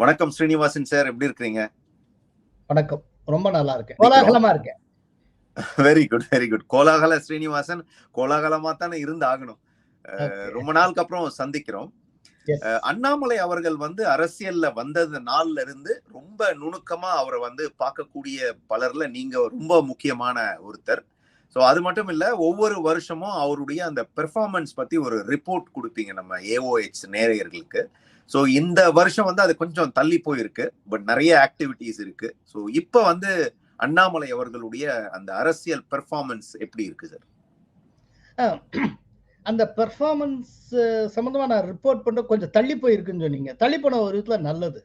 வணக்கம் ஸ்ரீனிவாசன் சார் எப்படி இருக்கிறீங்க? வணக்கம். ரொம்ப நல்லா இருக்கேன். கோலாகலமா இருக்கேன். வெரி குட் வெரி குட் கோலாகல ஸ்ரீனிவாசன் கோலாகலமா தானே இருந்து ஆகணும் ரொம்ப நாளுக்கு அப்புறம் சந்திக்கிறோம். அண்ணாமலை அவர்கள் வந்து அரசியல்ல வந்தது நாள்ல இருந்து ரொம்ப நுணுக்கமா அவரை வந்து பார்க்கக்கூடிய பலர்ல நீங்க ரொம்ப முக்கியமான ஒருத்தர். ஸோ அது மட்டும் இல்ல ஒவ்வொரு வருஷமும் அவருடைய அந்த பெர்ஃபார்மன்ஸ் பத்தி ஒரு ரிப்போர்ட் கொடுப்பீங்க நம்ம ஏஓஹெச் நேரையர்களுக்கு ஸோ இந்த வருஷம் வந்து அது கொஞ்சம் தள்ளி போயிருக்கு. பட் நிறைய ஆக்டிவிட்டீஸ் இருக்கு. ஸோ இப்போ வந்து அண்ணாமலை அவர்களுடைய அந்த அரசியல் பெர்ஃபார்மன்ஸ் எப்படி இருக்கு சார் அந்த பெர்ஃபார்மன்ஸ் சம்மந்தமா நான் ரிப்போர்ட் பண்ண கொஞ்சம் தள்ளி போயிருக்குன்னு சொன்னீங்க. தள்ளி போன ஒரு விதத்துல நல்லது.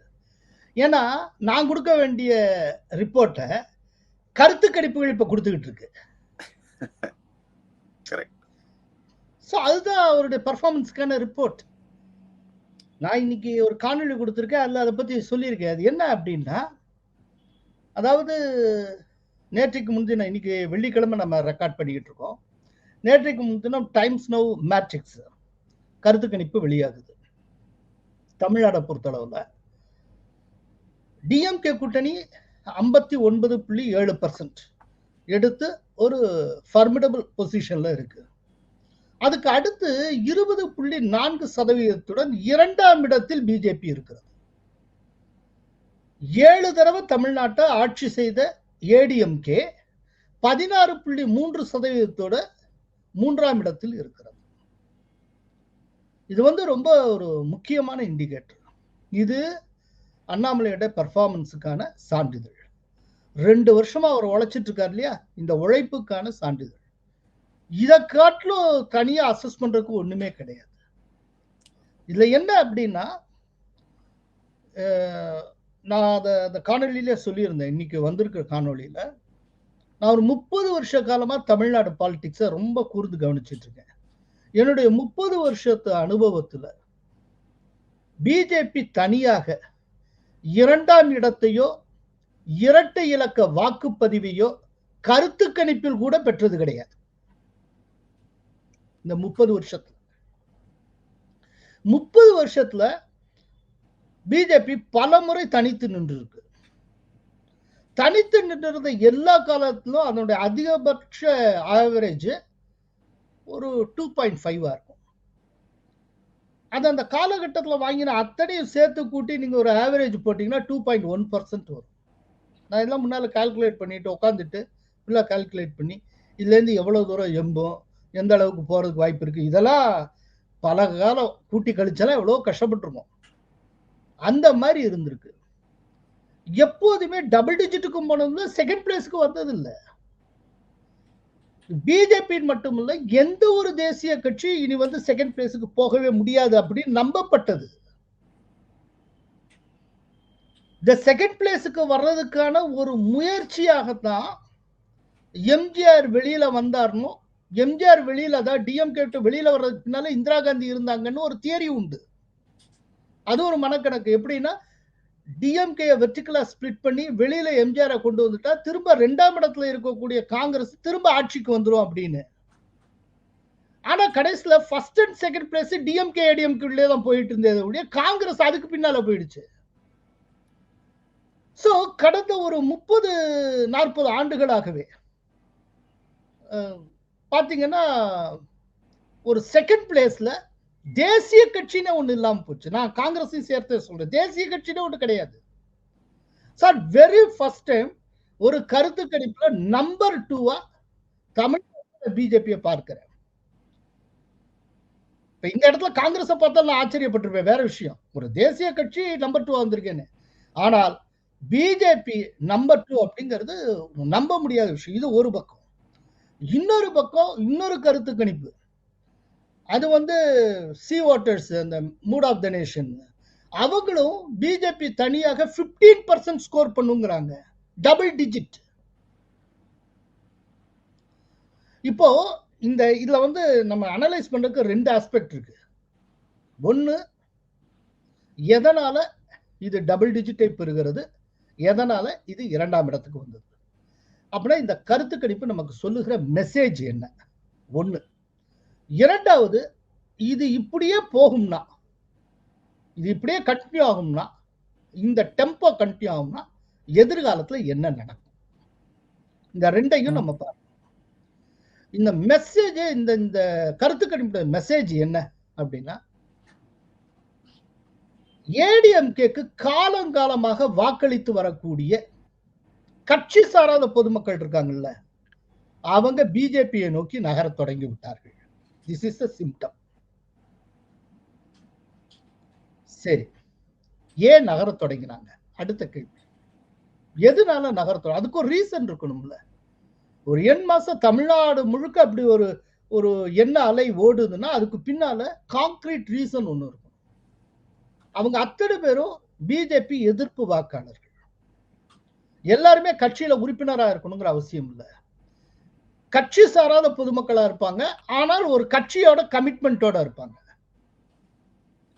ஏன்னா நான் கொடுக்க வேண்டிய ரிப்போர்ட்டை கருத்து கணிப்புகள் இப்ப கொடுத்துக்கிட்டு இருக்கு. ஸோ அதுதான் அவருடைய பெர்ஃபார்மன்ஸ்க்கான ரிப்போர்ட் நான் இன்னைக்கு ஒரு காணொலி கொடுத்துருக்கேன் அதில் அதை பற்றி சொல்லியிருக்கேன். அது என்ன அப்படின்னா அதாவது நேற்றைக்கு முன்தினம் இன்னைக்கு வெள்ளிக்கிழமை நம்ம ரெக்கார்ட் பண்ணிக்கிட்டு இருக்கோம். நேற்றைக்கு முன்தினம் டைம்ஸ் நவ் மேட்ரிக்ஸ் கருத்து கணிப்பு வெளியாகுது. தமிழ்நாடை பொறுத்தளவில். டிஎம்கே கூட்டணி ஐம்பத்தி ஒன்பது புள்ளி ஏழு பர்சன்ட் எடுத்து ஒரு ஃபர்மிடபிள் பொசிஷனில் இருக்குது அதுக்கு அடுத்து இருபது புள்ளி நான்கு சதவீதத்துடன் இரண்டாம் இடத்தில் பிஜேபி இருக்கிறது. ஏழு தடவை தமிழ்நாட்டை ஆட்சி செய்த ஏடிஎம்கே பதினாறு புள்ளி மூன்று சதவீதத்தோட மூன்றாம் இடத்தில் இருக்கிறது. இது வந்து ரொம்ப ஒரு முக்கியமான இண்டிகேட்டர் இது அண்ணாமலையோட பெர்ஃபார்மன்ஸுக்கான சான்றிதழ். ரெண்டு வருஷமா அவர் உழைச்சிட்டு இருக்கார் இல்லையா? இந்த உழைப்புக்கான சான்றிதழ். இதை காட்டிலும் தனியாக அசஸ் பண்ணுறதுக்கு ஒன்றுமே கிடையாது. இதில் என்ன அப்படின்னா நான் அதை அந்த காணொலியிலே சொல்லியிருந்தேன். இன்னைக்கு வந்திருக்கிற காணொலியில் நான் ஒரு முப்பது வருஷ காலமாக தமிழ்நாடு பாலிடிக்ஸை ரொம்ப கூர்ந்து கவனிச்சிட்ருக்கேன் என்னுடைய முப்பது வருஷத்து அனுபவத்தில் பிஜேபி தனியாக இரண்டாம் இடத்தையோ இரட்டை இலக்க வாக்குப்பதிவையோ கருத்து கணிப்பில் கூட பெற்றது கிடையாது. இந்த முப்பது வருஷத்துல. முப்பது வருஷத்துல பிஜேபி பல முறை தனித்து நின்றுருக்கு. தனித்து நின்றிருந்த எல்லா காலத்திலும் அதனுடைய அதிகபட்ச ஆவரேஜ் ஒரு டூ பாயிண்ட் ஃபைவாக இருக்கும். அது அந்த காலகட்டத்தில் வாங்கின அத்தனையும் சேர்த்து கூட்டி நீங்கள் ஒரு ஆவரேஜ் போட்டிங்கன்னா டூ பாயிண்ட் ஒன் பர்சன்ட் வரும். நான் எல்லாம் முன்னால் கால்குலேட் பண்ணிட்டு உட்காந்துட்டு ஃபுல்லாக கால்குலேட் பண்ணி இதுலேருந்து எவ்வளோ தூரம் எம்பும் எந்த அளவுக்கு போகிறதுக்கு வாய்ப்பு இருக்குது இதெல்லாம் பல காலம் கூட்டி கழிச்செல்லாம் எவ்வளோ கஷ்டப்பட்டிருக்கோம். அந்த மாதிரி இருந்திருக்கு. எப்போதுமே டபுள் டிஜிட்டுக்கும் போனது செகண்ட் பிளேஸ்க்கு வந்தது இல்லை. பிஜேபி மட்டும் இல்லை எந்த ஒரு தேசிய கட்சி இனி வந்து செகண்ட் பிளேஸுக்கு போகவே முடியாது அப்படின்னு நம்பப்பட்டது. இந்த செகண்ட் பிளேஸுக்கு வர்றதுக்கான ஒரு முயற்சியாகத்தான் எம்ஜிஆர் வெளியில வந்தார்னோ எம்ஜிஆர் வெளியில அதான் டிஎம்கே வெளியில வர்றதுக்கு பின்னால இந்திரா காந்தி இருந்தாங்கன்னு ஒரு தியரி உண்டு. அது ஒரு மனக்கணக்கு. எப்படின்னா டிஎம்கே வெர்டிகலா ஸ்பிளிட் பண்ணி வெளியில எம்ஜிஆரை கொண்டு வந்துட்டா திரும்ப ரெண்டாம் இடத்துல இருக்கக்கூடிய காங்கிரஸ் திரும்ப ஆட்சிக்கு வந்துடும் அப்படின்னு. ஆனா கடைசியில first and second place DMK ADMK தான் போயிட்டு இருந்தது ஒழிய காங்கிரஸ் அதுக்கு பின்னால போயிடுச்சு. ஸோ கடந்த ஒரு முப்பது நாற்பது ஆண்டுகளாகவே பார்த்தீங்கன்னா பாத்தீங்கன்னா ஒரு செகண்ட் பிளேஸ்ல தேசிய கட்சின்னு ஒண்ணு இல்லாமல் போச்சு. நான் காங்கிரஸையும் சேர்த்து சொல்றேன். தேசிய கட்சின்னு ஒன்று கிடையாது. சார் வெரி ஃபர்ஸ்ட் டைம் ஒரு கருத்து கணிப்புல நம்பர் டூவா தமிழ் பிஜேபியை பார்க்கிறேன். இப்போ இந்த இடத்துல காங்கிரஸை பார்த்தா நான் ஆச்சரியப்பட்டிருப்பேன். வேற விஷயம். ஒரு தேசிய கட்சி நம்பர் டூ வந்திருக்கேன்னு. ஆனால் பிஜேபி நம்பர் டூ அப்படிங்கிறது நம்ப முடியாத விஷயம். இது ஒரு பக்கம். இன்னொரு பக்கம் இன்னொரு கருத்து கணிப்பு. அது வந்து சி ஓட்டர்ஸ் அந்த மூட் ஆஃப் த நேஷன் அவங்களும் பிஜேபி தனியாக 15% பர்சன்ட் ஸ்கோர் பண்ணுங்கிறாங்க. டபுள் டிஜிட் இப்போ இந்த இதுல வந்து நம்ம அனலைஸ் பண்றதுக்கு ரெண்டு ஆஸ்பெக்ட் இருக்கு. ஒன்று எதனால இது டபுள் டிஜிட்டை பெறுகிறது? எதனால இது இரண்டாம் இடத்துக்கு வந்தது? அப்படின்னா இந்த கருத்து கணிப்பு நமக்கு சொல்லுகிற மெசேஜ் என்ன? ஒண்ணு. இரண்டாவது இது இப்படியே போகும்னா இது இப்படியே கண்டினியூ ஆகும்னா இந்த டெம்போ கண்டினியூ ஆகும்னா எதிர்காலத்துல என்ன நடக்கும்? இந்த ரெண்டையும் நம்ம பார்க்கணும். இந்த மெசேஜ் இந்த இந்த கருத்து கணிப்பு மெசேஜ் என்ன அப்படின்னா ஏடிஎம்கேக்கு காலங்காலமாக வாக்களித்து வரக்கூடிய கட்சி சாராத பொதுமக்கள் இருக்காங்கல்ல அவங்க பிஜேபியை நோக்கி நகர தொடங்கி விட்டார்கள். திஸ் இஸ் அ சிம்டம் சரி. ஏன் நகர தொடங்கினாங்க? அடுத்த கேள்வி. எதனால நகரத்தோட அதுக்கு ஒரு ரீசன் இருக்கணும்ல. ஒரு எண் மாசம் தமிழ்நாடு முழுக்க அப்படி ஒரு ஒரு எண்ண அலை ஓடுதுன்னா அதுக்கு பின்னால காங்கிரீட் ரீசன் ஒன்று இருக்கும் அவங்க அத்தனை பேரும் பிஜேபி எதிர்ப்பு வாக்காளர்கள். எல்லாருமே கட்சியில உறுப்பினரா இருக்கணுங்கிற அவசியம் இல்லை. கட்சி சாராத பொதுமக்களா இருப்பாங்க. ஆனால் ஒரு கட்சியோட கமிட்மெண்ட்டோட இருப்பாங்க.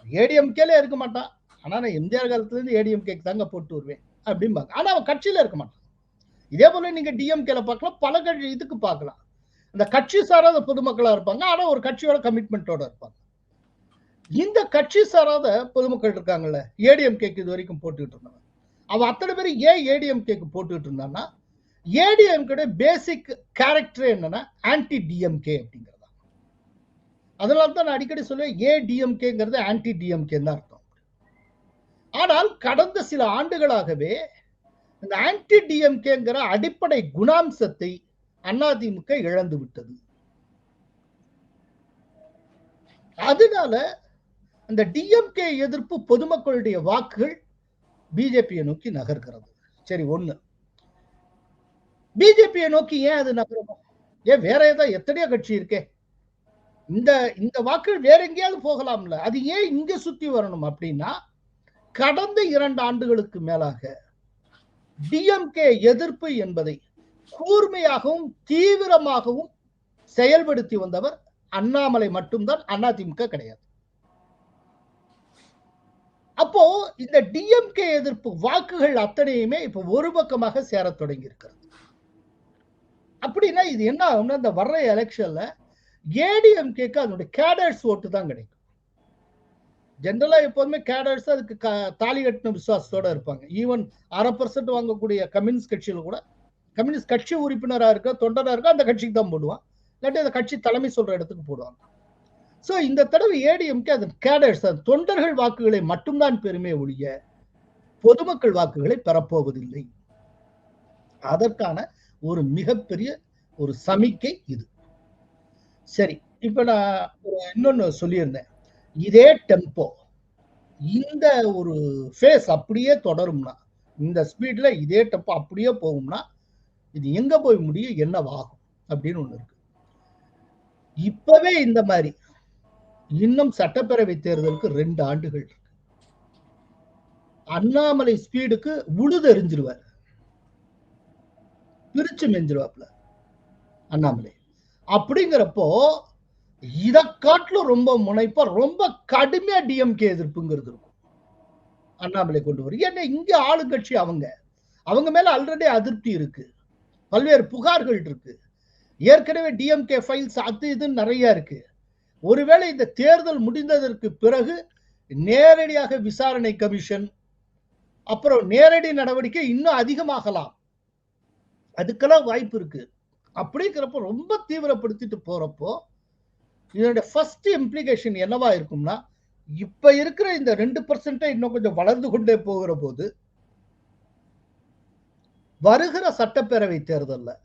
ஏடிஎம்கேல இருக்க மாட்டான். ஆனா நான் எம்ஜிஆர் காலத்துல இருந்து ஏடிஎம்கேக்கு தாங்க போட்டு வருவேன் அப்படிம்பாங்க. ஆனா அவன் கட்சியில இருக்க மாட்டான். இதே போல நீங்க டிஎம்கேல பார்க்கலாம். பல கட்சி இதுக்கு பார்க்கலாம். இந்த கட்சி சாராத பொதுமக்களா இருப்பாங்க. ஆனா ஒரு கட்சியோட கமிட்மெண்ட்டோட இருப்பாங்க. இந்த கட்சி சாராத பொதுமக்கள் இருக்காங்கல்ல ஏடிஎம்கேக்கு இது வரைக்கும் போட்டுக்கிட்டு இருந்தாங்க அவன் அத்தனை பேர் ஏன் ஏடிஎம்கேக்கு போட்டுக்கிட்டு இருந்தான்னா ஏடிஎம்கே பேசிக் கேரக்டர் என்னன்னா ஆன்டி டிஎம்கே அப்படிங்கிறதா. அதனால தான் நான் அடிக்கடி சொல்லுவேன் ஏடிஎம்கேங்கிறது ஆன்டி டிஎம்கேன்னு தான் அர்த்தம். ஆனால் கடந்த சில ஆண்டுகளாகவே இந்த ஆன்டி டிஎம்கேங்கிற அடிப்படை குணாம்சத்தை அதிமுக இழந்து விட்டது. அதனால அந்த டிஎம்கே எதிர்ப்பு பொதுமக்களுடைய வாக்குகள் பிஜேபியை நோக்கி நகர்கிறது. சரி ஒண்ணு. பிஜேபியை நோக்கி ஏன் அது நகரணும்? ஏன் வேற ஏதாவது எத்தனையோ கட்சி இருக்கே. இந்த இந்த வாக்கு வேற எங்கேயாவது போகலாம்ல. அது ஏன் இங்க சுத்தி வரணும் அப்படின்னா கடந்த இரண்டு ஆண்டுகளுக்கு மேலாக டிஎம்கே எதிர்ப்பு என்பதை கூர்மையாகவும் தீவிரமாகவும் செயல்படுத்தி வந்தவர் அண்ணாமலை மட்டும்தான். அதிமுக கிடையாது. அப்போ இந்த டிஎம்கே எதிர்ப்பு வாக்குகள் அத்தனையுமே இப்ப ஒரு பக்கமாக சேர தொடங்கி இருக்கிறது அப்படின்னா இது என்ன ஆகும்னா இந்த வர்ற எலெக்ஷன்ல ஏடிஎம்கேக்கு அதனுடைய கேடர்ஸ் ஓட்டு தான் கிடைக்கும். ஜென்ரலா எப்போதுமே கேடர்ஸ் அதுக்கு தாலி கட்டின விசுவாசத்தோட இருப்பாங்க. ஈவன் அரை பர்சன்ட் வாங்கக்கூடிய கம்யூனிஸ்ட் கட்சியில கூட கம்யூனிஸ்ட் கட்சி உறுப்பினரா இருக்க தொண்டரா இருக்க அந்த கட்சிக்கு தான் போடுவான். இல்லாட்டி அந்த கட்சி தலைமை சொல்ற இடத்துக்கு போடுவாங்க. ஸோ இந்த தடவை ஏடிஎம்கே அதன் கேடர்ஸ் அது தொண்டர்கள் வாக்குகளை மட்டும்தான் பெருமை ஒழிய பொதுமக்கள் வாக்குகளை பெறப்போவதில்லை. அதற்கான ஒரு மிகப்பெரிய ஒரு சமிக்கை இது. சரி இப்போ நான் இன்னொன்னு சொல்லியிருந்தேன். இதே டெம்போ இந்த ஒரு ஃபேஸ் அப்படியே தொடரும்னா இந்த ஸ்பீட்ல இதே டெம்போ அப்படியே போகும்னா இது எங்கே போய் முடியும் என்னவாகும் அப்படின்னு ஒன்று இருக்கு. இப்பவே இந்த மாதிரி இன்னும் சட்டப்பேரவை தேர்தலுக்கு ரெண்டு ஆண்டுகள் இருக்கு. அண்ணாமலை ஸ்பீடுக்கு உழுதெறிஞ்சிருவார் பிரிச்சு மெஞ்சிருவாப்ல அண்ணாமலை. அப்படிங்கிறப்போ இதை காட்டிலும் ரொம்ப முனைப்பா ரொம்ப கடுமையா டிஎம்கே எதிர்ப்புங்கிறது இருக்கும். அண்ணாமலை கொண்டு வரும் ஏன்னா இங்க ஆளுங்கட்சி அவங்க. அவங்க மேல ஆல்ரெடி அதிருப்தி இருக்கு. பல்வேறு புகார்கள் இருக்கு. ஏற்கனவே டிஎம்கே ஃபைல்ஸ் அது இதுன்னு நிறைய இருக்கு. ஒருவேளை இந்த தேர்தல் முடிந்ததற்கு பிறகு நேரடியாக விசாரணை கமிஷன் அப்புறம் நேரடி நடவடிக்கை இன்னும் அதிகமாகலாம். அதுக்கெல்லாம் வாய்ப்பு இருக்கு. அப்படிங்கிறப்ப ரொம்ப தீவிரப்படுத்திட்டு போறப்போ இதனுடைய ஃபர்ஸ்ட் இம்ப்ளிகேஷன் என்னவா இருக்கும்னா இப்ப இருக்கிற இந்த ரெண்டு பர்சன்டை இன்னும் கொஞ்சம் வளர்ந்து கொண்டே போகிற போது வருகிற சட்டப்பேரவை தேர்தலில்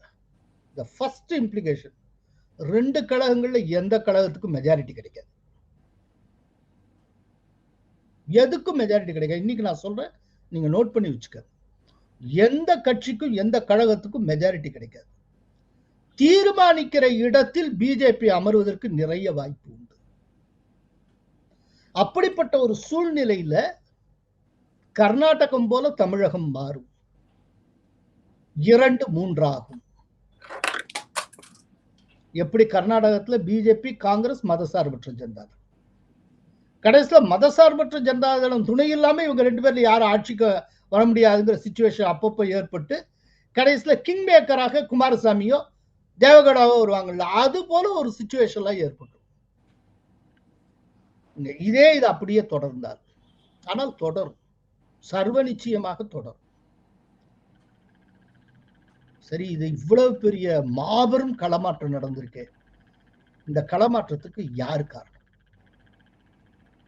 இந்த ஃபர்ஸ்ட் இம்ப்ளிகேஷன் ரெண்டு கழகங்கள்ல எந்த கழகத்துக்கும் மெஜாரிட்டி கிடைக்காது. எதுக்கும் மெஜாரிட்டி கிடைக்காது. இன்னைக்கு நான் சொல்றேன் நீங்க நோட் பண்ணி வச்சுக்க எந்த கட்சிக்கும் எந்த கழகத்துக்கும் மெஜாரிட்டி கிடைக்காது. தீர்மானிக்கிற இடத்தில் பிஜேபி அமர்வதற்கு நிறைய வாய்ப்பு உண்டு. அப்படிப்பட்ட ஒரு சூழ்நிலையில கர்நாடகம் போல தமிழகம் மாறும். இரண்டு மூன்றாகும். எப்படி கர்நாடகத்துல பிஜேபி காங்கிரஸ் மதசார்பற்ற ஜனதாதளம் கடைசியில மதசார்பற்ற ஜனதாதளம் துணை இல்லாமல் இவங்க ரெண்டு பேர்ல யாரும் ஆட்சிக்கு வர முடியாதுங்கிற சுச்சுவேஷன் அப்பப்போ ஏற்பட்டு கடைசியில கிங் மேக்கராக குமாரசாமியோ தேவகடாவோ வருவாங்கல்ல அது போல ஒரு சுச்சுவேஷன்லாம் ஏற்பட்டு இதே இது அப்படியே தொடர்ந்தார். ஆனால் தொடரும். சர்வ நிச்சயமாக தொடரும். சரி இது இவ்வளவு பெரிய மாபெரும் களமாற்றம் நடந்திருக்கு. இந்த களமாற்றத்துக்கு யார் காரணம்?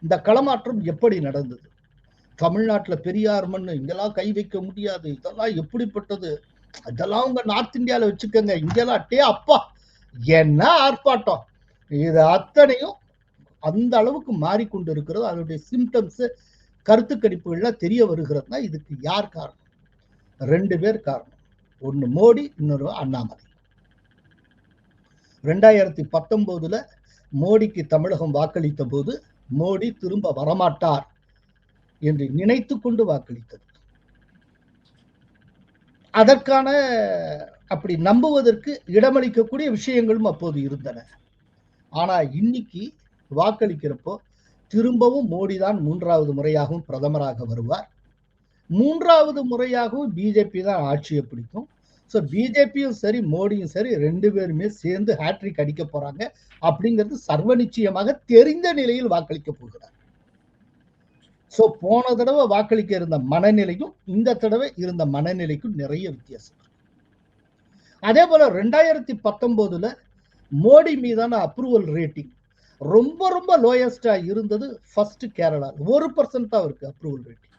இந்த களமாற்றம் எப்படி நடந்தது? தமிழ்நாட்டில் பெரியார் மண் இங்கெல்லாம் கை வைக்க முடியாது. இதெல்லாம் எப்படிப்பட்டது? அதெல்லாம் உங்க நார்த் இந்தியாவில் வச்சுக்கோங்க. இங்கெல்லாம் டே அப்பா என்ன ஆர்ப்பாட்டம்? இது அத்தனையும் அந்த அளவுக்கு மாறிக்கொண்டு இருக்கிறது அதனுடைய சிம்டம்ஸ் கருத்து கணிப்புகள்லாம் தெரிய வருகிறதுனா இதுக்கு யார் காரணம்? ரெண்டு பேர் காரணம். ஒன்னு மோடி இன்னொரு அண்ணாமலை. ரெண்டாயிரத்தி பத்தொன்பதுல மோடிக்கு தமிழகம் வாக்களித்த போது மோடி திரும்ப வரமாட்டார் என்று நினைத்து கொண்டு வாக்களித்தது. அதற்கான அப்படி நம்புவதற்கு இடமளிக்கக்கூடிய விஷயங்களும் அப்போது இருந்தன. ஆனா இன்னைக்கு வாக்களிக்கிறப்போ திரும்பவும் மோடி தான் மூன்றாவது முறையாகவும் பிரதமராக வருவார். மூன்றாவது முறையாகவும் பிஜேபி தான் ஆட்சியை பிடிக்கும். ஸோ பிஜேபியும் சரி மோடியும் சரி ரெண்டு பேருமே சேர்ந்து ஹேட்ரிக் அடிக்க போறாங்க. அப்படிங்கிறது சர்வ நிச்சயமாக தெரிந்த நிலையில் வாக்களிக்க போகிறார். ஸோ போன தடவை வாக்களிக்க இருந்த மனநிலையும் இந்த தடவை இருந்த மனநிலைக்கும் நிறைய வித்தியாசம் அதே போல ரெண்டாயிரத்தி பத்தொன்பதுல மோடி மீதான அப்ரூவல் ரேட்டிங் ரொம்ப ரொம்ப லோயஸ்டா இருந்தது ஃபர்ஸ்ட் கேரளா ஒரு பர்சன்ட் தான் இருக்கு அப்ரூவல் ரேட்டிங்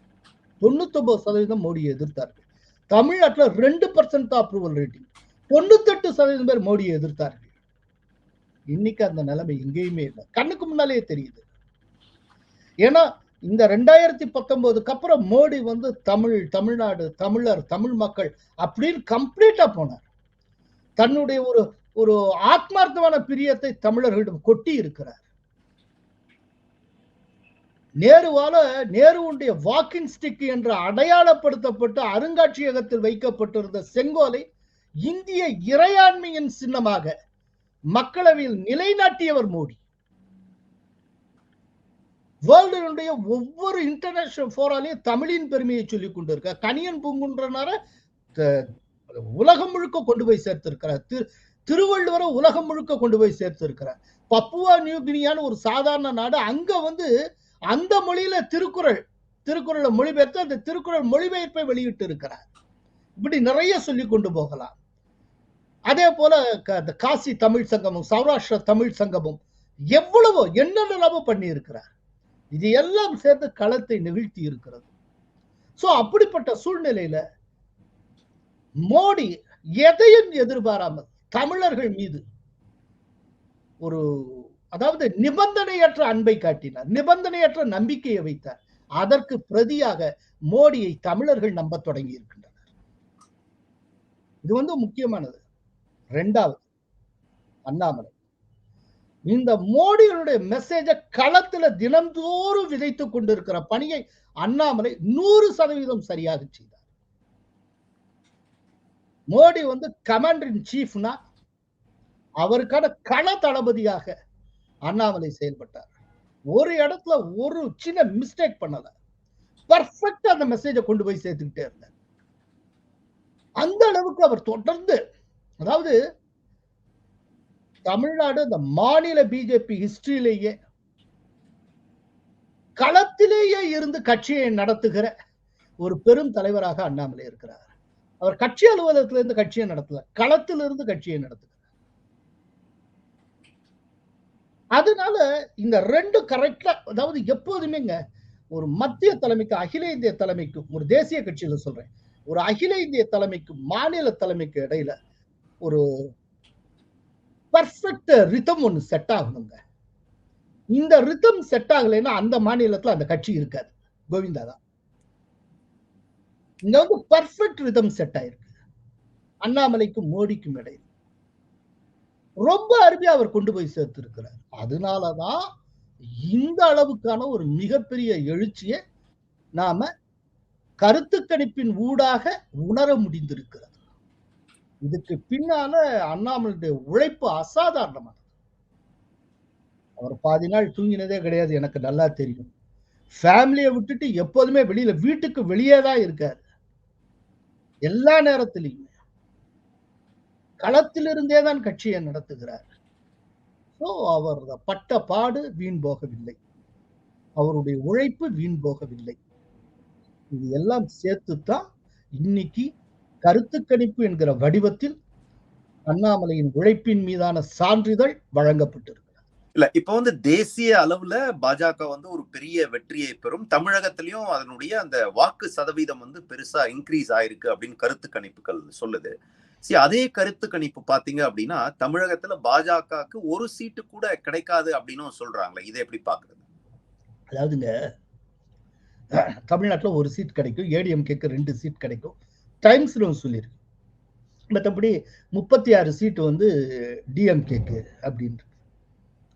தொண்ணூத்தொன்பது சதவீதம் மோடியை எதிர்த்தார்கள். தமிழ்நாட்டில் ரெண்டு பர்சன்ட் தான் அப்ரூவல் ரேட்டிங் தொண்ணூத்தெட்டு சதவீதம் பேர் மோடியை எதிர்த்தார்கள். இன்னைக்கு அந்த நிலைமை எங்கேயுமே இல்லை. கண்ணுக்கு முன்னாலேயே தெரியுது. ஏன்னா இந்த ரெண்டாயிரத்தி பத்தொன்பதுக்கு அப்புறம் மோடி வந்து தமிழ் தமிழ்நாடு தமிழர் தமிழ் மக்கள் அப்படின்னு கம்ப்ளீட்டா போனார். தன்னுடைய ஒரு ஒரு ஆத்மார்த்தமான பிரியத்தை தமிழர்களிடம் கொட்டி இருக்கிறார். நேருவால நேருவுடைய வாக்கிங் ஸ்டிக் என்று அடையாளப்படுத்தப்பட்டு அருங்காட்சியகத்தில் வைக்கப்பட்டிருந்த செங்கோலை இந்திய இறையாண்மையின் சின்னமாக மக்களவையில் நிலைநாட்டியவர் மோடி. வேர்ல்டினுடைய ஒவ்வொரு இன்டர்நேஷனல் போராலையும் தமிழின் பெருமையை சொல்லிக் கொண்டிருக்க கனியன் பூங்குன்றனார உலகம் முழுக்க கொண்டு போய் சேர்த்திருக்கிறார். திரு திருவள்ளுவரை உலகம் முழுக்க கொண்டு போய் சேர்த்திருக்கிறார். பப்புவா நியூகினியான்னு ஒரு சாதாரண நாடு அங்க வந்து அந்த மொழியில திருக்குறள் திருக்குறளை மொழிபெயர்த்து அந்த திருக்குறள் மொழிபெயர்ப்பை வெளியிட்டு இருக்கிறார் இப்படி நிறைய சொல்லி கொண்டு போகலாம். அதே போல காசி தமிழ் சங்கமும் சௌராஷ்டிர தமிழ் சங்கமும் எவ்வளவோ என்னென்னவோ பண்ணி இருக்கிறார் இது எல்லாம் சேர்ந்து களத்தை நிகழ்த்தி இருக்கிறது. சோ அப்படிப்பட்ட சூழ்நிலையில மோடி எதையும் எதிர்பாராமல் தமிழர்கள் மீது ஒரு அதாவது நிபந்தனையற்ற அன்பை காட்டினார். நிபந்தனையற்ற நம்பிக்கையை வைத்தார். அதற்கு பிரதியாக மோடியை தமிழர்கள் நம்ப தொடங்கி இருக்கின்றனர். இது வந்து முக்கியமானது. ரெண்டாவது அண்ணாமலை. இந்த மோடிகளுடைய மெசேஜ களத்துல தினந்தோறும் விதைத்துக் கொண்டிருக்கிற பணியை அண்ணாமலை நூறு சதவீதம் சரியாக செய்தார். மோடி வந்து கமாண்டர் இன் சீஃப்னா அவருக்கான கள தளபதியாக அண்ணாமலை செயல்பட்டார். ஒரு இடத்துல ஒரு சின்ன மிஸ்டேக் பண்ணல. பர்ஃபெக்டா அந்த மெசேஜை கொண்டு போய் சேர்த்துக்கிட்டே இருந்தார். அந்த அளவுக்கு அவர் தொடர்ந்து அதாவது தமிழ்நாடு அந்த மாநில பிஜேபி ஹிஸ்டரியிலேயே களத்திலேயே இருந்து கட்சியை நடத்துகிற ஒரு பெரும் தலைவராக அண்ணாமலை இருக்கிறார். அவர் கட்சி அலுவலகத்திலிருந்து கட்சியை நடத்தல களத்திலிருந்து கட்சியை நடத்துகிறார். அதனால இந்த ரெண்டு கரெக்டா அதாவது எப்போதுமேங்க ஒரு மத்திய தலைமைக்கு அகில இந்திய தலைமைக்கும் ஒரு தேசிய கட்சியில சொல்றேன் ஒரு அகில இந்திய தலைமைக்கும் மாநில தலைமைக்கு இடையில ஒரு பர்ஃபெக்ட் ரிதம் ஒன்று செட் ஆகணுங்க. இந்த ரிதம் செட் ஆகலைன்னா அந்த மாநிலத்துல அந்த கட்சி இருக்காது. கோவிந்தா தான். இங்க வந்து பர்ஃபெக்ட் ரிதம் செட் ஆயிருக்கு. அண்ணாமலைக்கும் மோடிக்கும் இடையில். ரொம்ப அருமையா அவர் கொண்டு போய் சேர்த்திருக்கிறார். அதனாலதான் இந்த அளவுக்கான ஒரு மிகப்பெரிய எழுச்சியை நாம கருத்து கணிப்பின் ஊடாக உணர முடிந்திருக்கிறது. இதுக்கு பின்னால அண்ணாமலுடைய உழைப்பு அசாதாரணமானது. அவர் பாதி நாள் தூங்கினதே கிடையாது எனக்கு நல்லா தெரியும். ஃபேமிலியை விட்டுட்டு எப்போதுமே வெளியில வீட்டுக்கு வெளியே தான் இருக்காரு. எல்லா நேரத்திலையும். களத்திலிருந்தே தான் கட்சியை நடத்துகிறார். ஸோ அவர் பட்ட பாடு வீண் போகவில்லை. அவருடைய உழைப்பு வீண் போகவில்லை. இது எல்லாம் சேர்த்து தான் இன்னைக்கு கருத்து கணிப்பு என்கிற வடிவத்தில் அண்ணாமலையின் உழைப்பின் மீதான சான்றிதழ் வழங்கப்பட்டிருக்கு இல்ல இப்ப வந்து தேசிய அளவுல பாஜக வந்து ஒரு பெரிய வெற்றியை பெறும். தமிழகத்திலயும் அதனுடைய அந்த வாக்கு சதவீதம் வந்து பெருசா இன்க்ரீஸ் ஆயிருக்கு அப்படின்னு கருத்து கணிப்புகள் சொல்லுது. சரி அதே கருத்து கணிப்பு பாத்தீங்க அப்படின்னா தமிழகத்துல பாஜகவுக்கு ஒரு சீட்டு கூட கிடைக்காது அப்படின்னு சொல்றாங்களே இதை எப்படி பாக்குறது அதாவதுங்க தமிழ்நாட்டில் ஒரு சீட் கிடைக்கும் ஏடிஎம்கேக்கு ரெண்டு சீட் கிடைக்கும். டைம்ஸ்ல சொல்லியிருக்கு. மற்றபடி முப்பத்தி ஆறு சீட்டு வந்து டிஎம்கேக்கு அப்படின்ட்டு.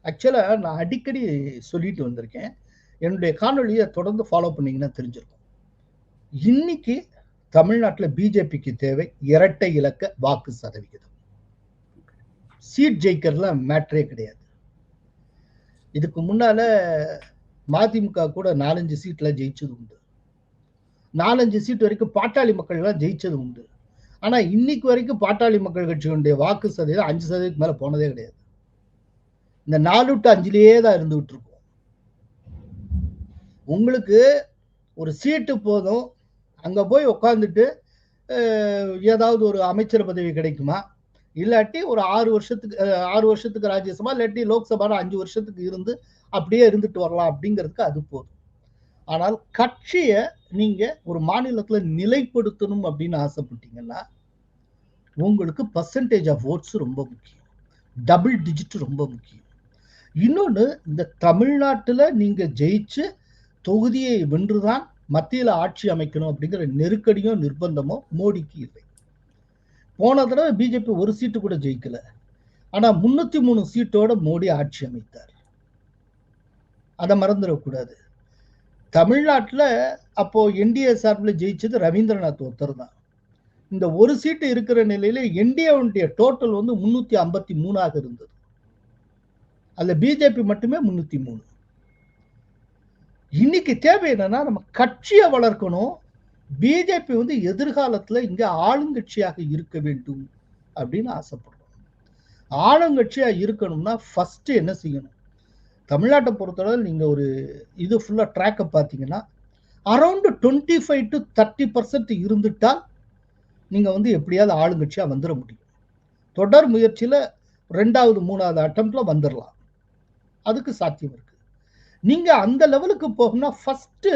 ஆக்சுவலாக நான் அடிக்கடி சொல்லிட்டு வந்திருக்கேன். என்னுடைய காணொலியை தொடர்ந்து ஃபாலோ பண்ணீங்கன்னா தெரிஞ்சிருக்கும். இன்னைக்கு தமிழ்நாட்டில் பிஜேபிக்கு தேவை இரட்டை இலக்க வாக்கு சதவிகிதம். சீட் ஜெயிக்கிறதுலாம் மேட்ரே கிடையாது. இதுக்கு முன்னால மதிமுக கூட நாலஞ்சு சீட்ல ஜெயிச்சது உண்டு. நாலஞ்சு சீட் வரைக்கும் பாட்டாளி மக்கள்லாம் ஜெயிச்சது உண்டு. ஆனா இன்னைக்கு வரைக்கும் பாட்டாளி மக்கள் கட்சியினுடைய வாக்கு சதவீதம் அஞ்சு சதவீதத்துக்கு மேல போனதே கிடையாது. இந்த நாலு டு அஞ்சுலேயே தான் இருந்துகிட்டு இருக்கும். உங்களுக்கு ஒரு சீட்டு போதும் அங்கே போய் உட்காந்துட்டு ஏதாவது ஒரு அமைச்சர் பதவி கிடைக்குமா? இல்லாட்டி ஒரு ஆறு வருஷத்துக்கு ஆறு வருஷத்துக்கு ராஜ்யசபா இல்லாட்டி லோக்சபா அஞ்சு வருஷத்துக்கு இருந்து அப்படியே இருந்துட்டு வரலாம் அப்படிங்கிறதுக்கு அது போதும். ஆனால் கட்சியை நீங்கள் ஒரு மாநிலத்தில் நிலைப்படுத்தணும் அப்படின்னு ஆசைப்பட்டீங்கன்னா உங்களுக்கு பர்சன்டேஜ் ஆஃப் ஓட்ஸ் ரொம்ப முக்கியம். டபுள் டிஜிட் ரொம்ப முக்கியம். இன்னொன்று இந்த தமிழ்நாட்டில் நீங்கள் ஜெயிச்சு தொகுதியை வென்றுதான் மத்தியில் ஆட்சி அமைக்கணும் அப்படிங்கிற நெருக்கடியும் நிர்பந்தமோ மோடிக்கு இல்லை. போன தடவை பிஜேபி ஒரு சீட்டு கூட ஜெயிக்கல. ஆனா முன்னூத்தி மூணு சீட்டோட மோடி ஆட்சி அமைத்தார். அதை மறந்துடக்கூடாது தமிழ்நாட்டில் அப்போ என்டிஏ சார்பில் ஜெயிச்சது ரவீந்திரநாத் ஒருத்தர் தான். இந்த ஒரு சீட்டு இருக்கிற நிலையில என்டிஏவுடைய டோட்டல் வந்து முன்னூத்தி ஐம்பத்தி மூணாக இருந்தது. அதில் பிஜேபி மட்டுமே முன்னூத்தி மூணு. இன்னைக்கு தேவை என்னன்னா நம்ம கட்சியை வளர்க்கணும். பிஜேபி வந்து எதிர்காலத்துல இங்க ஆளுங்கட்சியாக இருக்க வேண்டும் அப்படின்னு ஆசைப்படுறோம். ஆளுங்கட்சியா இருக்கணும்னா ஃபர்ஸ்ட் என்ன செய்யணும்? தமிழ்நாட்டை பொறுத்தளவு நீங்க ஒரு இது ஃபுல்லா ட்ராக்கை பார்த்தீங்கன்னா around twenty five to thirty percent இருந்துட்டால் நீங்க வந்து எப்படியாவது ஆளுங்கட்சியா வந்துட முடியும். தொடர் முயற்சியில ரெண்டாவது மூணாவது அட்டம்ப்ட்ல வந்துடலாம் அதுக்கு சாத்தியம் இருக்கு. நீங்க அந்த லெவலுக்கு போகணும்னா ஃபர்ஸ்ட்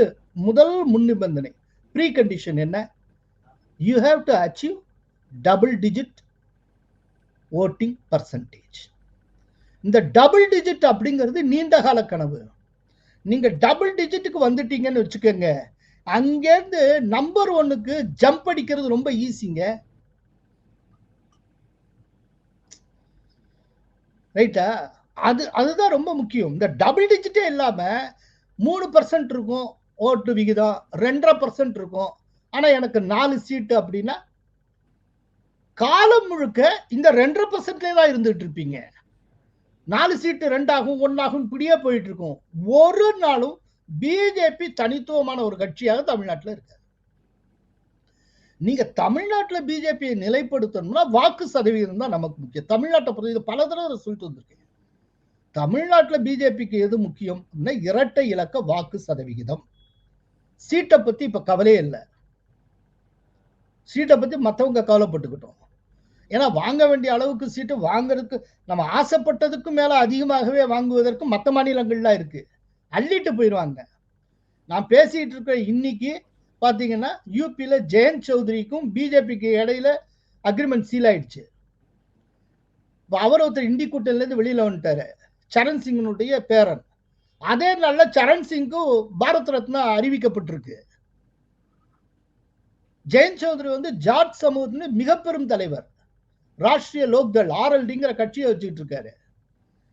முதல் முன் நிபந்தனை ப்ரீ கண்டிஷன் என்ன? You have to achieve double digit voting percentage இந்த டபுள் டிஜிட் அப்படிங்கிறது நீண்ட கால கனவு. நீங்க டபுள் டிஜிட்டுக்கு வந்துட்டீங்கன்னு வச்சுக்கோங்க. அங்கேருந்து நம்பர் ஒன்னுக்கு ஜம்ப் அடிக்கிறது ரொம்ப ஈஸிங்க ரைட்டா அது அதுதான் ரொம்ப முக்கியம். இந்த டபுள் டிஜிட்டே இல்லாம மூணு பர்சன்ட் இருக்கும் ஓட்டு விகிதம் ரெண்டரை பர்சன்ட் இருக்கும். ஆனா எனக்கு நாலு சீட்டு அப்படின்னா காலம் முழுக்க இந்த ரெண்டரை பர்சன்ட்லேயே தான் இருந்துட்டு இருப்பீங்க. நாலு சீட்டு ரெண்டாகும் ஒன்னாகும் இப்படியே போயிட்டு இருக்கும். ஒரு நாளும் பிஜேபி தனித்துவமான ஒரு கட்சியாக தமிழ்நாட்டில் இருக்கு நீங்க தமிழ்நாட்டில் பிஜேபியை நிலைப்படுத்தணும்னா வாக்கு சதவீதம் தான் நமக்கு முக்கியம். தமிழ்நாட்டை பொறுத்த பல தடவை சொல்லிட்டு வந்திருக்கேன். தமிழ்நாட்டில் பிஜேபிக்கு எது முக்கியம் இரட்டை இலக்க வாக்கு சதவிகிதம். சீட்டை பத்தி இப்ப கவலையே இல்லை. சீட்டை பத்தி மற்றவங்க கவலைப்பட்டுக்கிட்டோம். ஏன்னா வாங்க வேண்டிய அளவுக்கு சீட்டு வாங்குறதுக்கு நம்ம ஆசைப்பட்டதுக்கும் மேல அதிகமாகவே வாங்குவதற்கு மற்ற மாநிலங்கள்லாம் இருக்கு. அள்ளிட்டு போயிடுவாங்க. நான் பேசிட்டு இருக்க இன்னைக்கு பாத்தீங்கன்னா யூபியில ஜெயந்த் சௌத்ரிக்கும் பிஜேபிக்கு இடையில அக்ரிமெண்ட் சீல் ஆயிடுச்சு. அவர் ஒருத்தர் இண்டி கூட்டணிலேருந்து வெளியில வந்துட்டாரு. சரண் சிங்கினுடைய பேரன். அதே நாளில் சரண் சிங்கும் பாரத் ரத்னா அறிவிக்கப்பட்டிருக்கு. ஜெயந்த் சௌத்ரி வந்து ஜாட் சமூகத்தின் மிக பெரும் தலைவர். ராஷ்டிரிய லோக்தள் ஆர்எல்டிங்கிற கட்சியை வச்சுக்கிட்டு இருக்காரு.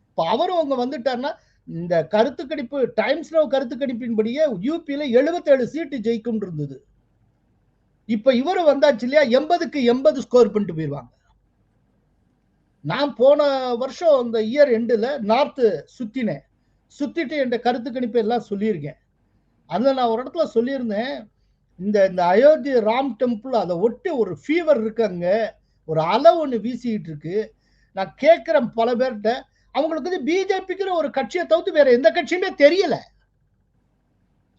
இப்போ அவரும் அவங்க வந்துட்டாருன்னா இந்த கருத்து கணிப்பு டைம்ஸ்ல கருத்து கணிப்பின்படியே யூபியில் எழுபத்தேழு சீட்டு ஜெயிக்கும் இருந்தது. இப்போ இவரு வந்தாச்சு இல்லையா எண்பதுக்கு எண்பது ஸ்கோர் பண்ணிட்டு போயிடுவாங்க நான் போன வருஷம் அந்த இயர் எண்டில் நார்த்து சுற்றினேன் சுற்றிட்டு என் கருத்து கணிப்பு எல்லாம் சொல்லியிருக்கேன். அதில் நான் ஒரு இடத்துல சொல்லியிருந்தேன் இந்த இந்த அயோத்தி ராம் டெம்பிள் அதை ஒட்டி ஒரு ஃபீவர் இருக்காங்க ஒரு அலை ஒன்று வீசிக்கிட்டு இருக்கு. நான் கேட்குறேன் பல பேர்கிட்ட அவங்களுக்கு வந்து பிஜேபிக்கிற ஒரு கட்சியை தவிர்த்து வேற எந்த கட்சியுமே தெரியல.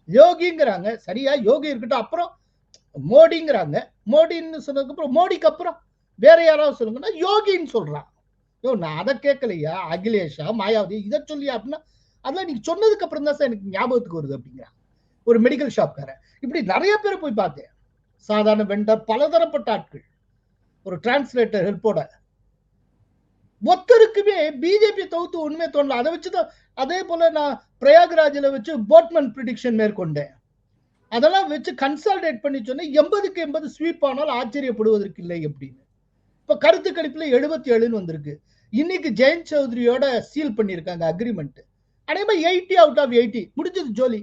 யோகிங்கிறாங்க சரியா யோகி இருக்கட்டும் அப்புறம் மோடிங்கிறாங்க. மோடின்னு சொன்னதுக்கு அப்புறம் மோடிக்கு அப்புறம் வேற யாராவது சொல்லுங்கன்னா யோகின்னு சொல்றான். யோ நான் அதை கேட்கலையா? அகிலேஷா மாயாவதி இதை சொல்லியா அப்படின்னா அதெல்லாம் நீங்க சொன்னதுக்கு அப்புறம் தான் சார் எனக்கு ஞாபகத்துக்கு வருது அப்படிங்கிறான் ஒரு மெடிக்கல் ஷாப்காரன் இப்படி நிறைய பேர் போய் பார்த்தேன். சாதாரண வெண்டர் பலதரப்பட்ட ஆட்கள். ஒரு டிரான்ஸ்லேட்டர் ஹெல்ப்போட ஒத்தருக்குமே பிஜேபி தவிர்த்து ஒண்ணுமே தோணல. அதை வச்சுதான் அதே போல நான் பிரயாக்ராஜில் வச்சு போட்மன் ப்ரிடிக்ஷன் மேற்கொண்டேன். அதெல்லாம் வச்சு கன்சால்டேட் பண்ணி சொன்னேன். எண்பதுக்கு எண்பது ஸ்வீப் ஆனால் ஆச்சரியப்படுவதற்கு இல்லை அப்படின்னு. இப்ப கருத்து கணிப்புல எழுபத்தி ஏழுன்னு வந்திருக்கு. இன்னைக்கு ஜெயந்த் சௌத்ரியோட சீல் பண்ணியிருக்காங்க அக்ரிமெண்ட் அதே எயிட்டி அவுட் ஆஃப் எயிட்டி முடிஞ்சது ஜோலி.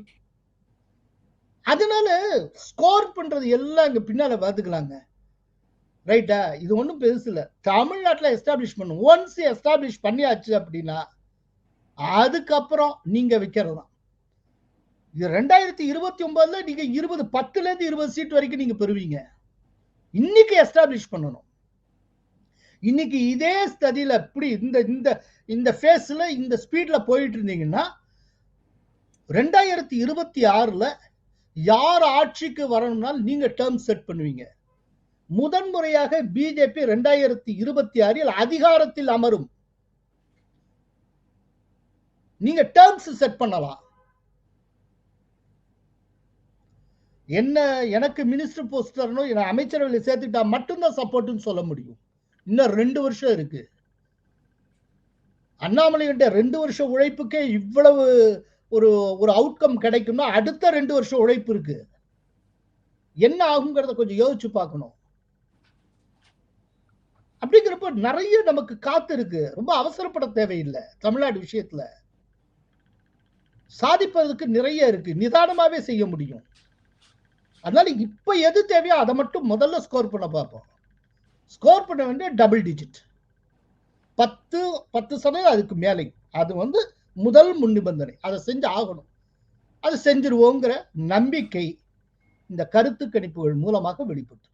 அதனால ஸ்கோர் பண்றது எல்லாம் இங்க பின்னால பாத்துக்கலாங்க ரைட்டா இது ஒன்றும் பெருசு இல்லை தமிழ்நாட்டில் எஸ்டாப்ளிஷ் பண்ணும் ஒன்ஸ் எஸ்டாப்ளிஷ் பண்ணியாச்சு அப்படின்னா அதுக்கப்புறம் நீங்க வைக்கிறது தான் இது ரெண்டாயிரத்தி இருபத்தி ஒன்பதுல நீங்க இருபது பத்துல இருந்து இருபது சீட் வரைக்கும் நீங்க பெறுவீங்க. இன்னைக்கு எஸ்டாப்ளிஷ் பண்ணணும். இன்னைக்கு இதே ஸ்டதியில இப்படி இந்த இந்த இந்த ஃபேஸில் இந்த ஸ்பீடில் போயிட்டு இருந்தீங்கன்னா ரெண்டாயிரத்தி இருபத்தி ஆறில் யார் ஆட்சிக்கு வரணும்னாலும் நீங்கள் டேர்ம் செட் பண்ணுவீங்க. முதன்முறையாக பிஜேபி ரெண்டாயிரத்தி இருபத்தி ஆறில் அதிகாரத்தில் அமரும். நீங்க டேர்ம்ஸ் செட் பண்ணலாம். என்ன எனக்கு மினிஸ்டர் போஸ்ட் தரணும் அமைச்சரவையில் சேர்த்துட்டா மட்டும்தான் சப்போர்ட்னு சொல்ல முடியும். இன்னும் ரெண்டு வருஷம் இருக்கு. அண்ணாமலைகிட்ட ரெண்டு வருஷம் உழைப்புக்கே இவ்வளவு ஒரு ஒரு அவுட்கம் கிடைக்கும்னா அடுத்த ரெண்டு வருஷம் உழைப்பு இருக்கு. என்ன ஆகுங்கிறத கொஞ்சம் யோசிச்சு பார்க்கணும். அப்படிங்கிறப்ப நிறைய நமக்கு காத்து இருக்கு. ரொம்ப அவசரப்பட தேவையில்லை தமிழ்நாடு விஷயத்துல. சாதிப்பதற்கு நிறைய இருக்கு. நிதானமாவே செய்ய முடியும். அதனால இப்ப எது தேவையோ அதை மட்டும் முதல்ல ஸ்கோர் பண்ண பார்ப்போம். ஸ்கோர் பண்ண வேண்டிய டபுள் டிஜிட் பத்து பத்து சதவீதம் அதுக்கு மேலே. அது வந்து முதல் முன் நிபந்தனை அதை செஞ்சு ஆகணும். அது செஞ்சிருவோங்கிற நம்பிக்கை இந்த கருத்து கணிப்புகள் மூலமாக வெளிப்பட்டு